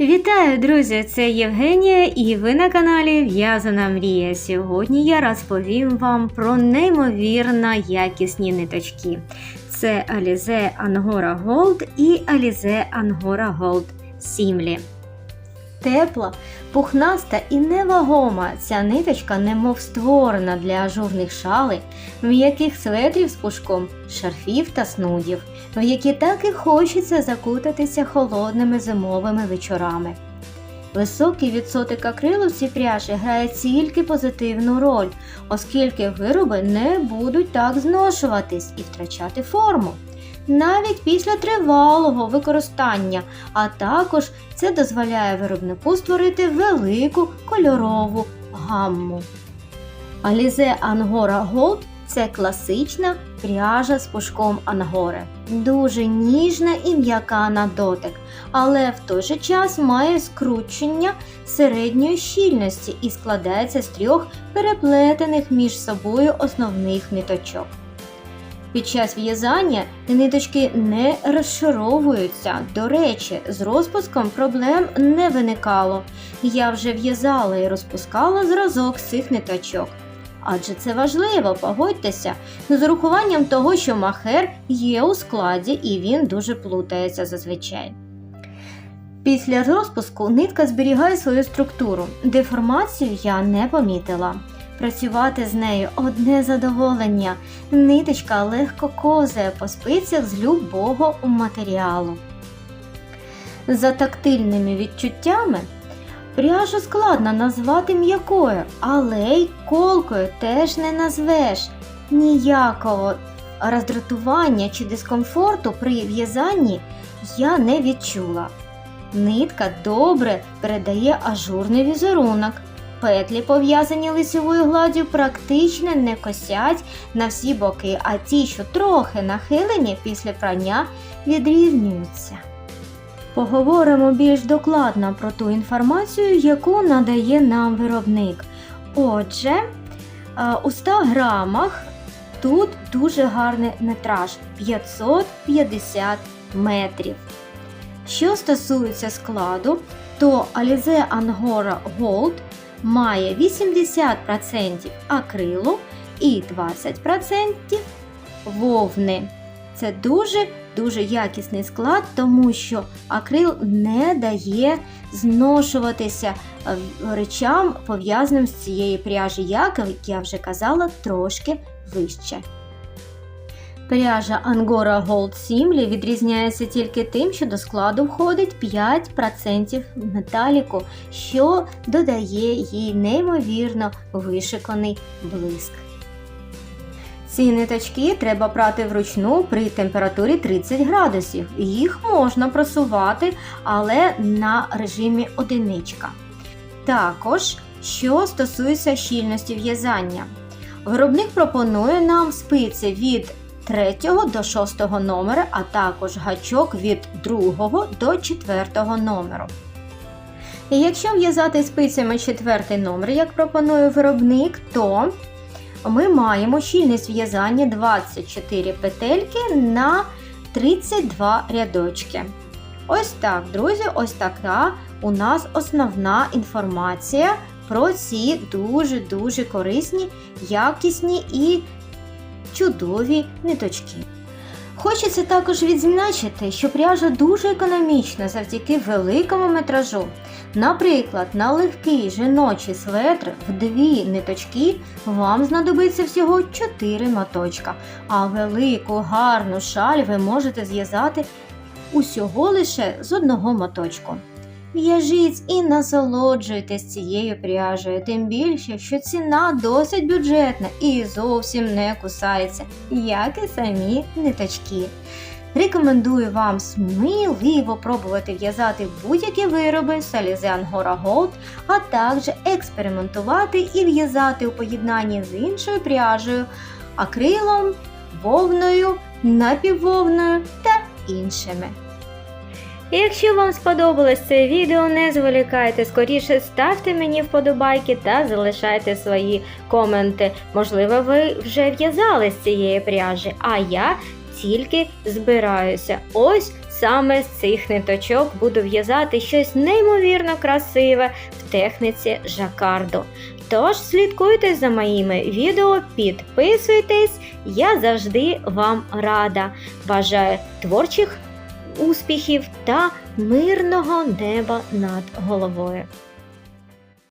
Вітаю, друзі! Це Євгенія, і ви на каналі В'язана Мрія. Сьогодні я розповім вам про неймовірно якісні ниточки. Це Alize Angora Gold і Alize Angora Gold Simli. Тепла, пухнаста і невагома ця ниточка немов створена для ажурних шалей, м'яких светрів з пушком, шарфів та снудів, в які так і хочеться закутатися холодними зимовими вечорами. Високий відсоток акрилу в цій пряжі грає тільки позитивну роль, оскільки вироби не будуть так зношуватись і втрачати форму. Навіть після тривалого використання, а також це дозволяє виробнику створити велику кольорову гамму. Alize Angora Gold це класична пряжа з пушком ангори. Дуже ніжна і м'яка на дотик, але в той же час має скручення середньої щільності і складається з трьох переплетених між собою основних ниточок. Під час в'язання ниточки не розшаровуються. До речі, з розпуском проблем не виникало. Я вже в'язала і розпускала зразок цих ниточок. Адже це важливо, погодьтеся, з урахуванням того, що махер є у складі і він дуже плутається зазвичай. Після розпуску нитка зберігає свою структуру. Деформацію я не помітила. Працювати з нею одне задоволення. Ниточка легко козає по спицях з любого матеріалу. За тактильними відчуттями пряжу складно назвати м'якою, але й колкою теж не назвеш. Ніякого роздратування чи дискомфорту при в'язанні я не відчула. Нитка добре передає ажурний візерунок. Петлі, пов'язані лицевою гладдю, практично не косять на всі боки, а ті, що трохи нахилені після прання, відрівнюються. Поговоримо більш докладно про ту інформацію, яку надає нам виробник. Отже, е, у 100 грамах тут дуже гарний метраж 550 метрів. Що стосується складу, то Alize Angora Gold має 80% акрилу і 20% вовни. Це дуже дуже якісний склад, тому що акрил не дає зношуватися е, речам, пов'язаним з цієї пряжі, як я вже казала, трошки вище. Пряжа Angora Gold Simli відрізняється тільки тим, що до складу входить 5% металіку, що додає їй неймовірно вишиканий блиск. Ці ниточки треба прати вручну при температурі 30 градусів. Їх можна просувати, але на режимі одиничка. Також, що стосується щільності в'язання, виробник пропонує нам спиці від 3 до 6 номера, а також гачок від 2 до 4 номеру. Якщо в'язати спицями 4 номер, як пропонує виробник, то ми маємо щільність в'язання 24 петельки на 32 рядочки. Ось так, друзі, ось така у нас основна інформація про ці дуже-дуже корисні, якісні і чудові ниточки. Хочеться також відзначити, що пряжа дуже економічна завдяки великому метражу. Наприклад, на легкий жіночий светр в дві ниточки вам знадобиться всього 4 моточка, а велику гарну шаль ви можете зв'язати усього лише з одного моточку. В'яжіть і насолоджуйтесь цією пряжею, тим більше, що ціна досить бюджетна і зовсім не кусається, як і самі ниточки. Рекомендую вам сміливо пробувати в'язати будь-які вироби з Alize Angora Gold, а також експериментувати і в'язати у поєднанні з іншою пряжею, акрилом, вовною, напіввовною та іншими. Якщо вам сподобалось це відео, не зволікайте, скоріше ставте мені вподобайки та залишайте свої коменти. Можливо, ви вже в'язали з цієї пряжі, а я тільки збираюся. Ось саме з цих ниточок буду в'язати щось неймовірно красиве в техніці жакарду. Тож слідкуйте за моїми відео, підписуйтесь, я завжди вам рада. Бажаю творчих успіхів та мирного неба над головою.